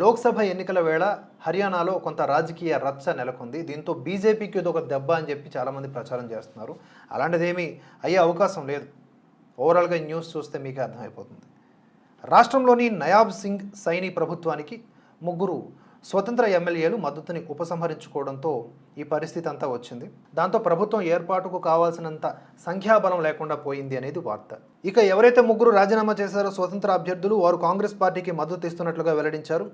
లోక్సభ ఎన్నికల వేళ హర్యానాలో కొంత రాజకీయ రచ్చ నెలకొంది. దీంతో బీజేపీకి ఇది ఒక దెబ్బ అని చెప్పి చాలామంది ప్రచారం చేస్తున్నారు. అలాంటిదేమీ అయ్యే అవకాశం లేదు. ఓవరాల్గా న్యూస్ చూస్తే మీకే అర్థమైపోతుంది. రాష్ట్రంలోని నయాబ్ సింగ్ సైని ప్రభుత్వానికి ముగ్గురు స్వతంత్ర ఎమ్మెల్యేలు మద్దతుని ఉపసంహరించుకోవడంతో ఈ పరిస్థితి అంతా వచ్చింది. దాంతో ప్రభుత్వం ఏర్పాటుకు కావాల్సినంత సంఖ్యాబలం లేకుండా పోయింది అనేది వార్త. ఇక ఎవరైతే ముగ్గురు రాజీనామా చేశారో స్వతంత్ర అభ్యర్థులు వారు కాంగ్రెస్ పార్టీకి మద్దతు ఇస్తున్నట్లుగా వెల్లడించారు.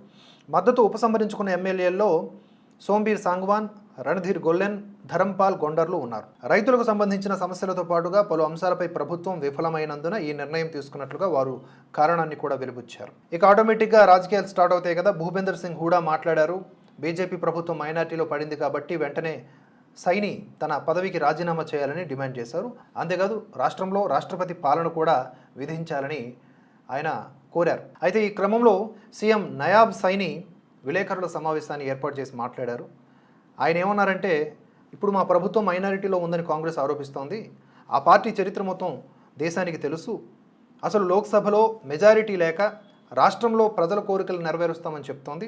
మద్దతు ఉపసంహరించుకున్న ఎమ్మెల్యేల్లో సోంబీర్ సాంగ్వాన్ రణధీర్ గొల్లెన్ ధరంపాల్ గొండర్లు ఉన్నారు. రైతులకు సంబంధించిన సమస్యలతో పాటుగా పలు అంశాలపై ప్రభుత్వం విఫలమైనందున ఈ నిర్ణయం తీసుకున్నట్లుగా వారు కారణాన్ని కూడా వెలుబుచ్చారు. ఇక ఆటోమేటిక్గా రాజకీయాలు స్టార్ట్ అవుతాయి కదా భూపేందర్ సింగ్ హూడా మాట్లాడారు. బీజేపీ ప్రభుత్వం మైనార్టీలో పడింది కాబట్టి వెంటనే సైని తన పదవికి రాజీనామా చేయాలని డిమాండ్ చేశారు. అంతేకాదు రాష్ట్రంలో రాష్ట్రపతి పాలన కూడా విధించాలని ఆయన కోరారు. అయితే ఈ క్రమంలో సీఎం నయాబ్ సైని విలేకరుల సమావేశాన్ని ఏర్పాటు చేసి మాట్లాడారు. ఆయన ఏమన్నారంటే ఇప్పుడు మా ప్రభుత్వం మైనారిటీలో ఉందని కాంగ్రెస్ ఆరోపిస్తోంది. ఆ పార్టీ చరిత్ర మొత్తం దేశానికి తెలుసు. అసలు లోక్సభలో మెజారిటీ లేక రాష్ట్రంలో ప్రజల కోరికలు నెరవేరుస్తామని చెప్తోంది.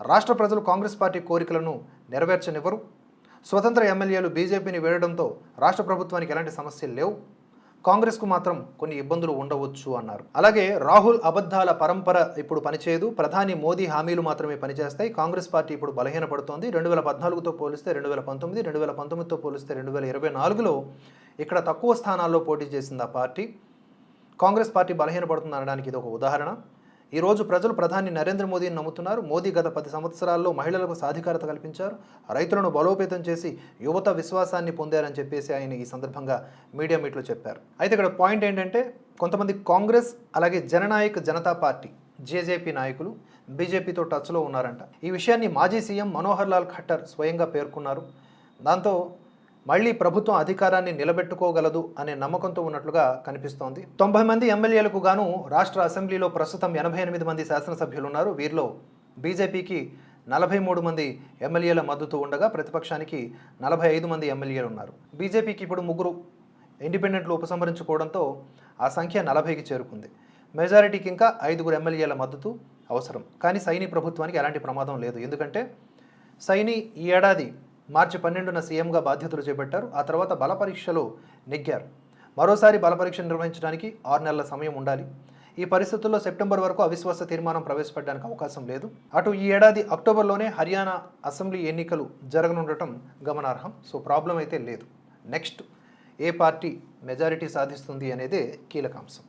రాష్ట్ర ప్రజలు కాంగ్రెస్ పార్టీ కోరికలను నెరవేర్చనివ్వరు. స్వతంత్ర ఎమ్మెల్యేలు బీజేపీని వేయడంతో రాష్ట్ర ప్రభుత్వానికి ఎలాంటి సమస్యలు లేవు. కాంగ్రెస్కు మాత్రం కొన్ని ఇబ్బందులు ఉండవచ్చు అన్నారు. అలాగే రాహుల్ అబద్ధాల పరంపర ఇప్పుడు పనిచేయదు. ప్రధాని మోదీ హామీలు మాత్రమే పనిచేస్తాయి. కాంగ్రెస్ పార్టీ ఇప్పుడు బలహీనపడుతోంది. రెండు వేల పద్నాలుగుతో పోలిస్తే రెండు వేల పంతొమ్మిది రెండు వేల పంతొమ్మిదితో పోలిస్తే రెండు వేల ఇరవై నాలుగులో ఇక్కడ తక్కువ స్థానాల్లో పోటీ చేసింది ఆ పార్టీ. కాంగ్రెస్ పార్టీ బలహీనపడుతుంది అనడానికి ఇది ఒక ఉదాహరణ. ఈరోజు ప్రజలు ప్రధాని నరేంద్ర మోదీని నమ్ముతున్నారు. మోదీ గత పది సంవత్సరాల్లో మహిళలకు సాధికారత కల్పించారు. రైతులను బలోపేతం చేసి యువత విశ్వాసాన్ని పొందారని చెప్పేసి ఆయన ఈ సందర్భంగా మీడియా మీట్లో చెప్పారు. అయితే ఇక్కడ పాయింట్ ఏంటంటే కొంతమంది కాంగ్రెస్ అలాగే జననాయక్ జనతా పార్టీ జేజేపీ నాయకులు బీజేపీతో టచ్లో ఉన్నారంట. ఈ విషయాన్ని మాజీ సీఎం మనోహర్ లాల్ ఖట్టర్ స్వయంగా పేర్కొన్నారు. దాంతో మళ్ళీ ప్రభుత్వం అధికారాన్ని నిలబెట్టుకోగలదు అనే నమ్మకంతో ఉన్నట్లుగా కనిపిస్తోంది. తొంభై మంది ఎమ్మెల్యేలకు గాను రాష్ట్ర అసెంబ్లీలో ప్రస్తుతం ఎనభై ఎనిమిది మంది శాసనసభ్యులు ఉన్నారు వీరిలో బీజేపీకి నలభై మూడు మంది ఎమ్మెల్యేల మద్దతు ఉండగా ప్రతిపక్షానికి నలభై ఐదు మంది ఎమ్మెల్యేలు ఉన్నారు బీజేపీకి ఇప్పుడు ముగ్గురు ఇండిపెండెంట్లు ఉపసంహరించుకోవడంతో ఆ సంఖ్య నలభైకి చేరుకుంది. మెజారిటీకి ఇంకా ఐదుగురు ఎమ్మెల్యేల మద్దతు అవసరం. కానీ సైని ప్రభుత్వానికి ఎలాంటి ప్రమాదం లేదు. ఎందుకంటే సైని ఈ ఏడాది మార్చి పన్నెండున సీఎంగా బాధ్యతలు చేపట్టారు. ఆ తర్వాత బల పరీక్షలో నెగ్గారు. మరోసారి బలపరీక్ష నిర్వహించడానికి ఆరు నెలల సమయం ఉండాలి. ఈ పరిస్థితుల్లో సెప్టెంబర్ వరకు అవిశ్వాస తీర్మానం ప్రవేశపెట్టడానికి అవకాశం లేదు. అటు ఈ ఏడాది అక్టోబర్లోనే హర్యానా అసెంబ్లీ ఎన్నికలు జరగనుండటం గమనార్హం. సో ప్రాబ్లం అయితే లేదు. నెక్స్ట్ ఏ పార్టీ మెజారిటీ సాధిస్తుంది అనేదే కీలకాంశం